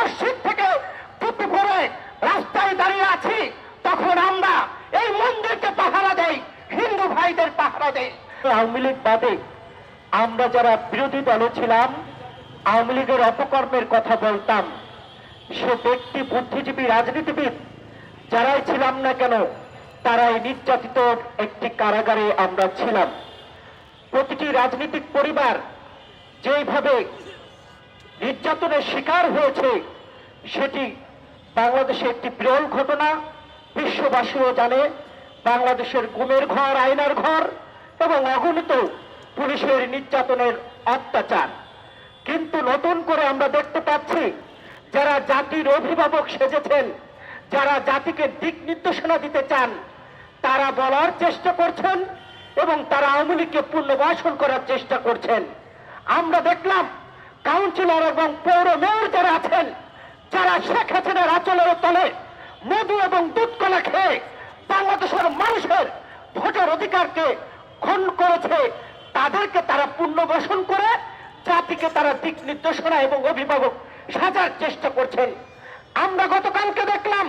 মসজিদ থেকে টুপি পরে রাস্তায় দাঁড়িয়ে আছি, তখন আমরা এই মন্দিরকে পাহারা দেই, হিন্দু ভাইদের পাহারা দেই। আওয়ামী লীগ বাদে আমরা যারা বিরোধী দলে ছিলাম, আওয়ামী লীগের অপকর্মের কথা বলতাম। সে ব্যক্তি বুদ্ধিজীবী, রাজনীতিবিদ, যারাই ছিলাম না কেন, তারাই নির্যাতিত একটি কারাগারে আমরা ছিলাম। প্রতিটি রাজনৈতিক পরিবার যেভাবে নির্যাতনের শিকার হয়েছে। সেটি বাংলাদেশে একটি বিরল ঘটনা। বিশ্ববাসীও জানে, বাংলাদেশের গুমের ঘর, আয়নার ঘর এবং অগণিত পুলিশের নির্যাতনের অত্যাচার। কিন্তু নতুন করে আমরা দেখতে পাচ্ছি, যারা জাতির অভিভাবক সেজেছেন, যারা জাতিকে দিক নির্দেশনা দিতে চান, তারা বলার চেষ্টা করছেন এবং তারা আওয়ামী লীগকে পুনর্বাসন করার চেষ্টা করছেন। আমরা দেখলাম কাউন্সিলর এবং পৌর মেয়র যারা আছেন, যারা শেখ হাসিনার আচলের তলে মধু এবং দুধ কলা খেয়ে বাংলাদেশের মানুষের ভোটের অধিকারকে ক্ষণ করেছে, তাদেরকে তারা পুনর্বাসন করে জাতিকে তারা দিক নির্দেশনা এবং অভিভাবক সাজার চেষ্টা করছেন। আমরা গতকালকে দেখলাম,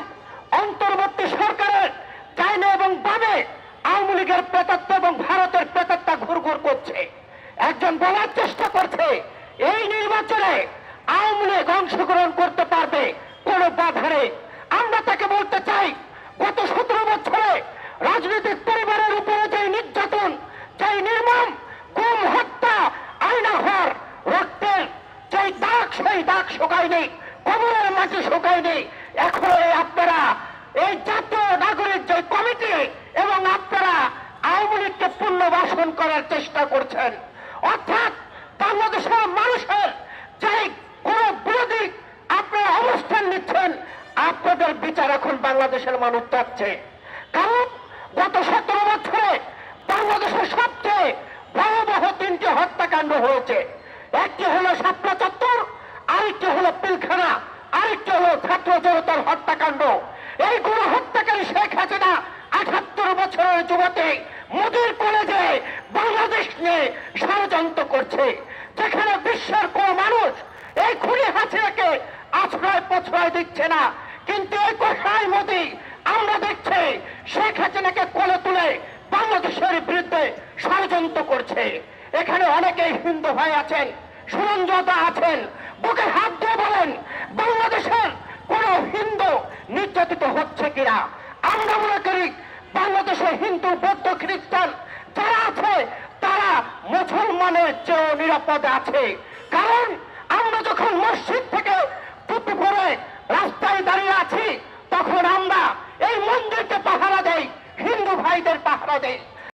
অন্তর্বর্তী সরকারের চাইনা এবং বামে আওয়ামী লীগের প্রেতাত্ম এবং ভারতের প্রেতাত্মা ঘুরঘুর করছে। একজন বলার চেষ্টা করছে এই নির্বাচনে আওয়ামী লীগ অংশগ্রহণ করতে পারবে কোনো বাধা নেই। আমরা তাকে বলতে চাই, গত সতেরো বছরে রাজনৈতিক পরিবারের উপরে যে নির্যাতন যে নির্মম, গুম, হত্যা আয়নাঘর রক্তের যে দাগ, সেই দাগ শোকায়নি, কবরের মাটি শোকায়নি, এখন আপনারা এই জাতীয় নাগরিক যে কমিটি এবং আপনারা আওয়ামী লীগকে পুনর্বাসন করার চেষ্টা করছেন। অর্থাৎ বাংলাদেশের মানুষের যে কোন বিরোধী আপনারা অবস্থান নিচ্ছেন, আপনাদের বিচার এখন বাংলাদেশের মানুষ চাচ্ছে। কারণ গত সতেরো বছরে বাংলাদেশের সবচেয়ে ভয়াবহ তিনটি হত্যাকাণ্ড হয়েছে। একটি হলো শাপলা চত্বর, আরেকটি হলো পিলখানা, আরেকটি হলো ছাত্র জনতার হত্যাকাণ্ড। এই কোন হত্যাকারী শেখ হাসিনা আঠাত্তর বছরের যুবতী মোদীর কলেজে বাংলাদেশ নিয়ে ষড়যন্ত্র করছে। যেখানে বিশ্বের কোন মানুষ এই খুনি হাসিনাকে আশ্রয় প্রশ্রয় দিচ্ছে না। কিন্তু এই কোথায় মোদী, আমরা দেখছি শেখ হাসিনাকে কোলে তুলে বাংলাদেশের বিরুদ্ধে ষড়যন্ত্র করছে। এখানে অনেকেই হিন্দু ভাই আছেন, সুরঞ্জতা আছেন, বুকে হাত দিয়ে বলেন, বাংলাদেশের কোন হিন্দু নির্যাতিত হচ্ছে কিনা। আমরা মনে করি বাংলাদেশে হিন্দু বৌদ্ধ খ্রিস্টান যারা আছে তারা মুসলমানের চেয়েও নিরাপদে আছে। কারণ আমরা যখন মসজিদ থেকে টুপি পরে রাস্তায় দাঁড়িয়ে আছি, তখন আমরা এই মন্দিরকে পাহারা দেই, হিন্দু ভাইদের পাহারা দেই।